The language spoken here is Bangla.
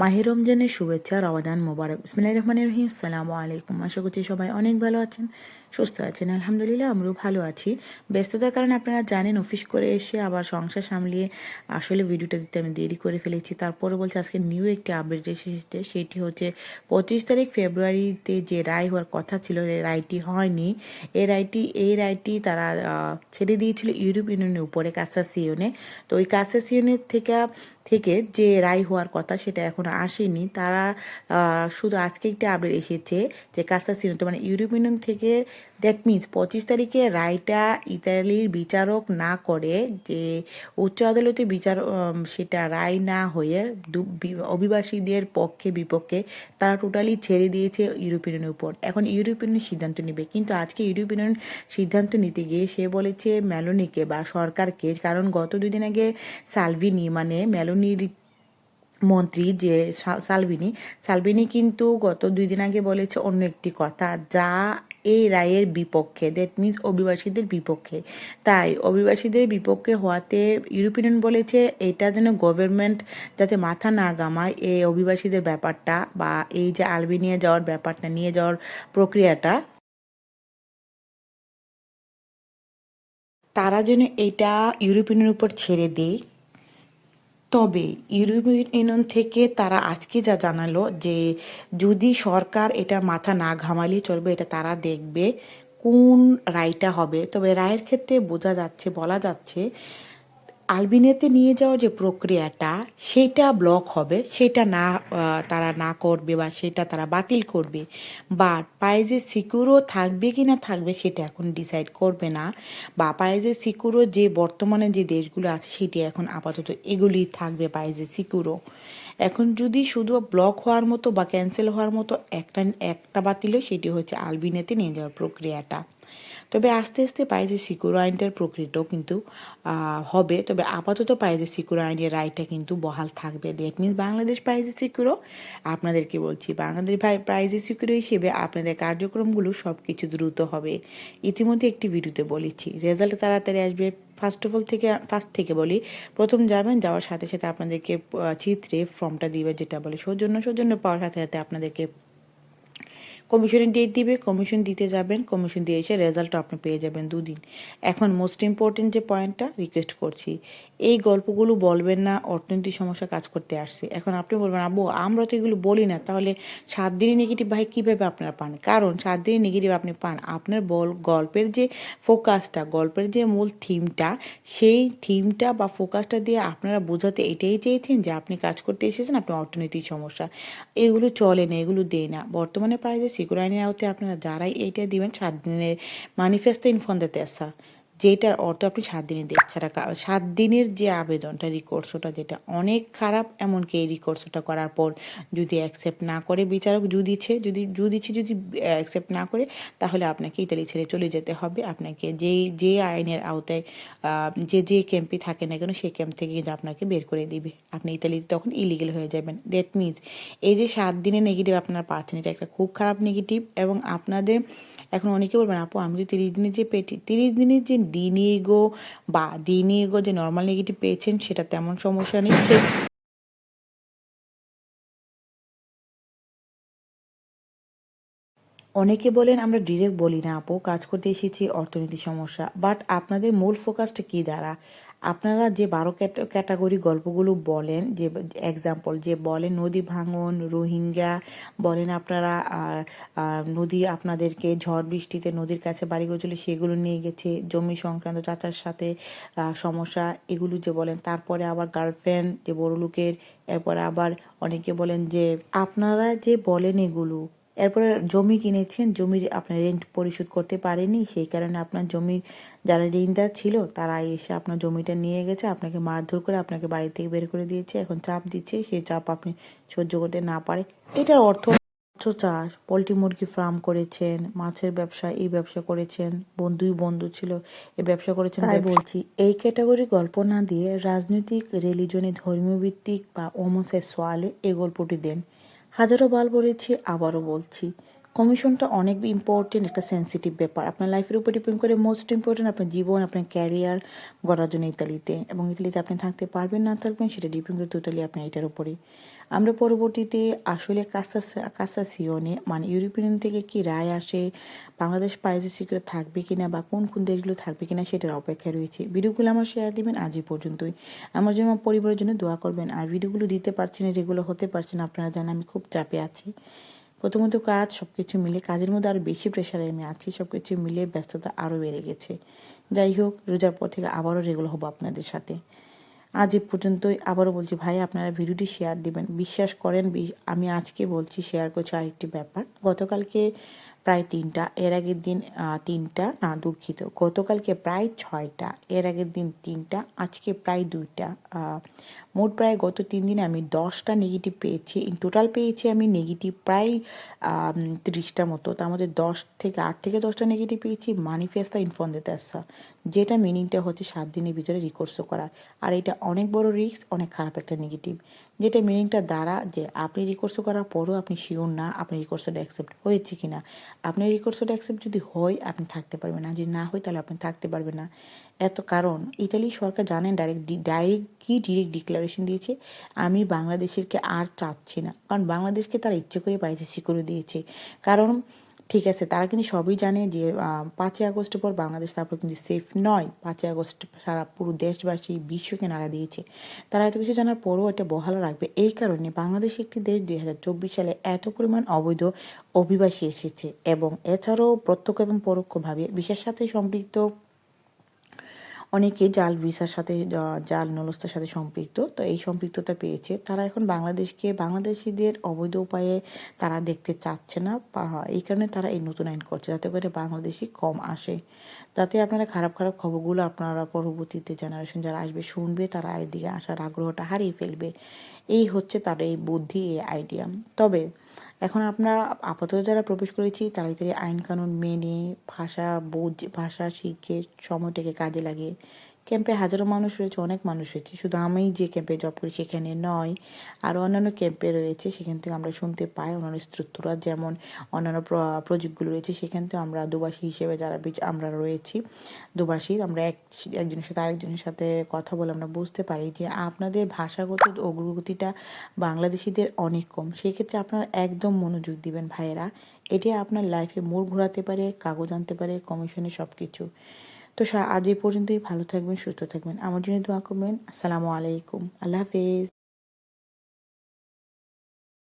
মাহির রমজানের শুভেচ্ছা রমাদান মোবারক বিসমিল্লাহির রহমানির রহিম সালামু আলাইকুম আশা করছি সবাই অনেক ভালো আছেন সুস্থ আছেন? আলহামদুলিল্লাহ, আমরাও ভালো আছি। ব্যস্ততার কারণে আপনারা জানেন, অফিস করে এসে আবার সংসার সামলিয়ে আসলে ভিডিওটা দিতে আমি দেরি করে ফেলেছি। তারপরে বলছে আজকে নিউ একটি আপডেট এসেছে। সেটি হচ্ছে, পঁচিশ তারিখ ফেব্রুয়ারিতে যে রায় হওয়ার কথা ছিল এই রায়টি হয়নি। এই রায়টি এই রায়টি তারা ছেড়ে দিয়েছিল ইউরোপ ইউনিয়নের উপরে কাসাসিয়নে তো ওই কাসাসিয়নের থেকে থেকে যে রায় হওয়ার কথা, সেটা এখন আসেনি। তারা শুধু আজকে একটি আপডেট এসেছে যে কাসাসিয়ন তো মানে ইউরোপ ইউনিয়ন থেকে দ্যাট মিন্স পঁচিশ তারিখে রায়টা ইতালির বিচারক না করে যে উচ্চ আদালতে বিচার সেটা রায় না হয়ে অভিবাসীদের পক্ষে বিপক্ষে তারা টোটালি ছেড়ে দিয়েছে ইউরোপিয়ানের উপর। এখন ইউরোপিয়ান সিদ্ধান্ত নেবে। কিন্তু আজকে ইউরোপিয়ান সিদ্ধান্ত নিতে গিয়ে সে বলেছে মেলোনিকে বা সরকারকে, কারণ গত দুদিন আগে সালভিনি মানে মেলোনির মন্ত্রী যে সা- সালভিনি সালভিনি কিন্তু গত দুই দিন আগে বলেছে অন্য একটি কথা, যা এই রায়ের বিপক্ষে দ্যাট মিনস অভিবাসীদের বিপক্ষে। তাই অভিবাসীদের বিপক্ষে হওয়াতে ইউরোপিয়ান বলেছে, এটা যেন গভর্নমেন্ট যাতে মাথা না গামায় এই অভিবাসীদের ব্যাপারটা বা এই যে আলবেনিয়া যাওয়ার ব্যাপারটা, নিয়ে যাওয়ার প্রক্রিয়াটা। তারা যেন এটা ইউরোপিয়ানের উপর ছেড়ে দেয়। তবে ইউরোপিয়ান থেকে তারা আজকে যা জানালো যে যদি সরকার এটা মাথা না ঘামালে চলবে, এটা তারা দেখবে কোন রায়টা হবে। তবে রায়ের ক্ষেত্রে বোঝা যাচ্ছে, বলা যাচ্ছে আলবিনেতে নিয়ে যাওয়ার যে প্রক্রিয়াটা, সেটা ব্লক হবে, সেটা না তারা না করবে বা সেটা তারা বাতিল করবে। বাট পাইজে সিকিউরও থাকবে কি না থাকবে সেটা এখন ডিসাইড করবে না। বা পাইজে সিকিউরও যে বর্তমানে যে দেশগুলো আছে, সেটি এখন আপাতত এগুলি থাকবে পাইজে সিকিউরও। এখন যদি শুধু ব্লক হওয়ার মতো বা ক্যান্সেল হওয়ার মতো একটা একটা বাতিল সেটি হচ্ছে আলবিনেতে নিয়ে যাওয়ার প্রক্রিয়াটা। তবে আস্তে আস্তে পাইজে সিকিউর আইনটার প্রক্রিয়াটাও কিন্তু হবে। তবে আপাতত পাইজে সিকিউর আইনের রায়টা কিন্তু বহাল থাকবে। দ্যাট মিনস বাংলাদেশ পাইজে সিকিউরও, আপনাদেরকে বলছি, বাংলাদেশ প্রাইজে সিকিউর হিসেবে আপনাদের কার্যক্রমগুলো সব কিছু দ্রুত হবে। ইতিমধ্যে একটি ভিডিওতে বলেছি, রেজাল্ট তাড়াতাড়ি আসবে। ফার্স্ট অফ অল থেকে ফার্স্ট থেকে বলি, প্রথম যাবেন, যাওয়ার সাথে সাথে আপনাদেরকে চিত্রে ফর্মটা দিবে, যেটা বলে সৌজন্য সৌজন্য পাওয়ার সাথে সাথে আপনাদেরকে কমিশনের ডেট দিবে কমিশন দিতে যাবেন কমিশন দিয়ে এসে রেজাল্ট আপনি পেয়ে যাবেন দুদিন। এখন মোস্ট ইম্পর্টেন্ট যে পয়েন্টটা রিকোয়েস্ট করছি, এই গল্পগুলো বলবেন না অর্থনৈতিক সমস্যা কাজ করতে আসছে। এখন আপনি বলবেন আবু আমরা তো এগুলো বলি না, তাহলে সাত দিনের নেগেটিভ ভাই কীভাবে আপনারা পান? কারণ সাত দিনের নেগেটিভ আপনি পান। আপনার বল, গল্পের যে ফোকাসটা গল্পের যে মূল থিমটা সেই থিমটা বা ফোকাসটা দিয়ে আপনারা বোঝাতে এটাই চেয়েছেন যে আপনি কাজ করতে এসেছেন আপনার অর্থনৈতিক সমস্যা। এগুলো চলে না, এগুলো দেয় না। বর্তমানে পাই যে সিকিউর আইনের আওতায় আপনারা যারাই এইটা দিবেন সাত দিনের ইনফর্ম দেতে আসা। যেটার অর্থ আপনি সাত দিনে দেন ছাড়া সাত দিনের যে আবেদনটা রিকোর্সটা যেটা অনেক খারাপ, এমনকি এই রিকোর্সটা করার পর যদি অ্যাকসেপ্ট না করে, বিচারক জুদিছে যদি জুদিছে যদি অ্যাকসেপ্ট না করে, তাহলে আপনাকে ইতালি ছেড়ে চলে যেতে হবে। আপনাকে যেই যে আইনের আওতায় যে যে ক্যাম্পে থাকে না কেন, সেই ক্যাম্প থেকে কিন্তু আপনাকে বের করে দিবে। আপনি ইতালিতে তখন ইলিগেল হয়ে যাবেন। দ্যাট মিনস এই যে সাত দিনের নেগেটিভ আপনারা পাচ্ছেন, এটা একটা খুব খারাপ নেগেটিভ এবং আপনাদের, এখন অনেকে বলবেন, আপু, আমি তো তিরিশ দিনের যে পেটি, তিরিশ দিনের যে দিনিগো বা দিনিগো যে নর্মাল নেগেটিভ পেয়েছেন, সেটা তেমন সমস্যা নেই। অনেকে বলেন, আমরা ডিরেক্ট বলি না, আপু, কাজ করতে এসেছি অর্থনৈতিক সমস্যা বাট আপনাদের মূল ফোকাসটা কী দ্বারা? আপনারা যে বারো ক্যাটাগরি গল্পগুলো বলেন, যে এক্সাম্পল যে বলেন নদী ভাঙন, রোহিঙ্গা, বলেন আপনারা নদী আপনাদেরকে ঝড় বৃষ্টিতে নদীর কাছে বাড়ি চলে সেগুলো নিয়ে গেছে, জমি সংক্রান্ত, চাচার সাথে সমস্যা, এগুলো যে বলেন, তারপরে আবার গার্লফ্রেন্ড যে বড় লোকের এরপরে আবার অনেকে বলেন যে, আপনারা যে বলেন এগুলো এরপরে জমি কিনেছেন জমির আপনার রেন্ট পরিশোধ করতে পারেনি সেই কারণে আপনার জমির যারা ঋণদার ছিল তারা এসে আপনার জমিটা নিয়ে গেছে আপনাকে মারধর করে আপনাকে বাড়ি থেকে বের করে দিয়েছে এখন চাপ দিচ্ছে সেই চাপ আপনি সহ্য করতে না পারে। এটার অর্থ মাছ চাষ পোলট্রি মুরগি ফার্ম করেছেন মাছের ব্যবসা এই ব্যবসা করেছেন বন্ধুই বন্ধু ছিল এই ব্যবসা করেছেন তাই বলছি এই ক্যাটাগরি গল্প না দিয়ে রাজনৈতিক রিলিজনে ধর্মীয় ভিত্তিক বা ওমোসেক্সুয়ালে এই গল্পটি দেন। হাজারো বার বলেছি আবারও বলছি। কমিশনটা অনেক ইম্পর্টেন্ট একটা সেন্সিটিভ ব্যাপার। আপনার লাইফের উপর ডিপেন্ড করে মোস্ট ইম্পর্টেন্ট আপনার জীবন, আপনার ক্যারিয়ার গড়ার জন্য ইতালিতে। এবং ইতালিতে আপনি থাকতে পারবেন, না থাকবেন, সেটা ডিপেন্ড করে টোটালি আপনার এটার উপরে আমরা পরবর্তীতে আসলে কাসা কাসাসিওনে মানে ইউরোপিয়ান থেকে কি রায় আসে, বাংলাদেশ পাইজে সিকিউর থাকবে কি না বা কোন কোন দেশগুলো থাকবে কি না সেটার অপেক্ষা রয়েছে। ভিডিওগুলো আমার শেয়ার দিবেন আজই পর্যন্তই। আমার জন্য পরিবারের জন্য দোয়া করবেন। আর ভিডিওগুলো দিতে পারছি না রেগুলো হতে পারছে না, আপনারা জানেন আমি খুব চাপে আছি। প্রথমত কাজ সব কিছু মিলে, কাজের মধ্যে আরও বেশি প্রেশারে আমি আছি সব কিছু মিলে ব্যস্ততা আরও বেড়ে গেছে। যাই হোক, রোজার পর থেকে আবারও রেগুলার হব আপনাদের সাথে। আজ এ পর্যন্তই, আবারও বলছি ভাই, আপনারা ভিডিওটি শেয়ার দিবেন। বিশ্বাস করেন আমি আজকে বলছি শেয়ার করছি আরেকটি ব্যাপার। গতকালকে প্রায় তিনটা, এর আগের দিন তিনটা, না, দুঃখিত। গতকালকে প্রায় ছয়টা, এর আগের দিন তিনটা, আজকে প্রায় দুইটা। মোট প্রায় গত তিন দিনে আমি দশটা নেগেটিভ পেয়েছি। ইন টোটাল পেয়েছি আমি নেগেটিভ প্রায় তিরিশটার মতো। তার মধ্যে দশ থেকে আট থেকে দশটা নেগেটিভ পেয়েছি মানিফেস্তা ইনফর্ম দিতে আসা যেটা মিনিংটা হচ্ছে সাত দিনের ভিতরে রিকোর্সও করার। আর এটা অনেক বড় রিস্ক অনেক খারাপ একটা নেগেটিভ যেটা মিনিংটা দ্বারা যে আপনি রিকোর্সও করার পরও আপনি শিওর না, আপনি রিকোর্সটা অ্যাকসেপ্ট হয়েছে কি না আপনি রিকোর্সটা অ্যাকসেপ্ট যদি হয়, আপনি থাকতে পারবেন না। যদি না হয়, তাহলে আপনি থাকতে পারবেন না। এত কারণ। ইতালি সরকার জানেন ডাইরেক্ট ডাইরেক্ট কি ডিরেক্ট ডিক্লারেশন দিয়েছে? আমি বাংলাদেশেরকে আর চাচ্ছি না। কারণ বাংলাদেশকে তারা ইচ্ছে করে পাইছে করে দিয়েছে। কারণ ঠিক আছে, তারা কিন্তু সবই জানে যে পাঁচই আগস্টের পর বাংলাদেশ তারপর কিন্তু সেফ নয়। পাঁচই আগস্ট সারা পুরো দেশবাসী, বিশ্বকে নাড়া দিয়েছে। তারা এত কিছু জানার পরও এটা বহাল রাখবে। এই কারণে বাংলাদেশ একটি দেশ দুই হাজার চব্বিশ সালে এত পরিমাণ অবৈধ অভিবাসী এসেছে এবং এছাড়াও প্রত্যক্ষ এবং পরোক্ষভাবে, বিশ্বের সাথে সম্পৃক্ত অনেকে জাল ভিসার সাথে জাল নলস্তার সাথে সম্পৃক্ত। তো এই সম্পৃক্ততা পেয়েছে। তারা এখন বাংলাদেশকে, বাংলাদেশিদের অবৈধ উপায়ে তারা দেখতে চাচ্ছে না। এই কারণে তারা এই নতুন আইন করছে যাতে করে বাংলাদেশি কম আসে। যাতে আপনারা খারাপ খারাপ খবরগুলো আপনারা পরবর্তীতে জেনারেশন যারা আসবে শুনবে, তারা এদিকে আসার আগ্রহটা হারিয়ে ফেলবে। এই হচ্ছে তার এই বুদ্ধি, এই আইডিয়া তবে এখন আমরা আপাতত যারা প্রবেশ করেছি তারা ইতালি আইন কানুন মেনে, ভাষা, বোঝে, ভাষা শিখে সময়টাকে কাজে লাগিয়ে ক্যাম্পে হাজারো মানুষ রয়েছে, অনেক মানুষ রয়েছে। শুধু আমি যে ক্যাম্পে জব করি সেখানে নয় আরও অন্যান্য ক্যাম্পে রয়েছে, সেখান থেকে আমরা শুনতে পাই অন্যান্য স্ত্রুত্বরা যেমন অন্যান্য প্রজেক্টগুলো রয়েছে, সেখান থেকে আমরা দুবাসী হিসেবে যারা আমরা রয়েছি, দুবাসী, আমরা এক, একজনের সাথে আরেকজনের সাথে কথা বলে আমরা বুঝতে পারি যে আপনাদের ভাষাগত অগ্রগতিটা বাংলাদেশিদের অনেক কম। সেক্ষেত্রে আপনারা একদম মনোযোগ দিবেন ভাইয়েরা। এটি আপনার লাইফে মোড় ঘোরাতে পারে, কাগজ আনতে পারে কমিশনে সব কিছু তো আজ এই পর্যন্তই। ভালো থাকবেন, সুস্থ থাকবেন। আমার জন্য দোয়া করবেন। আসসালামু আলাইকুম। আল্লাহ হাফেজ।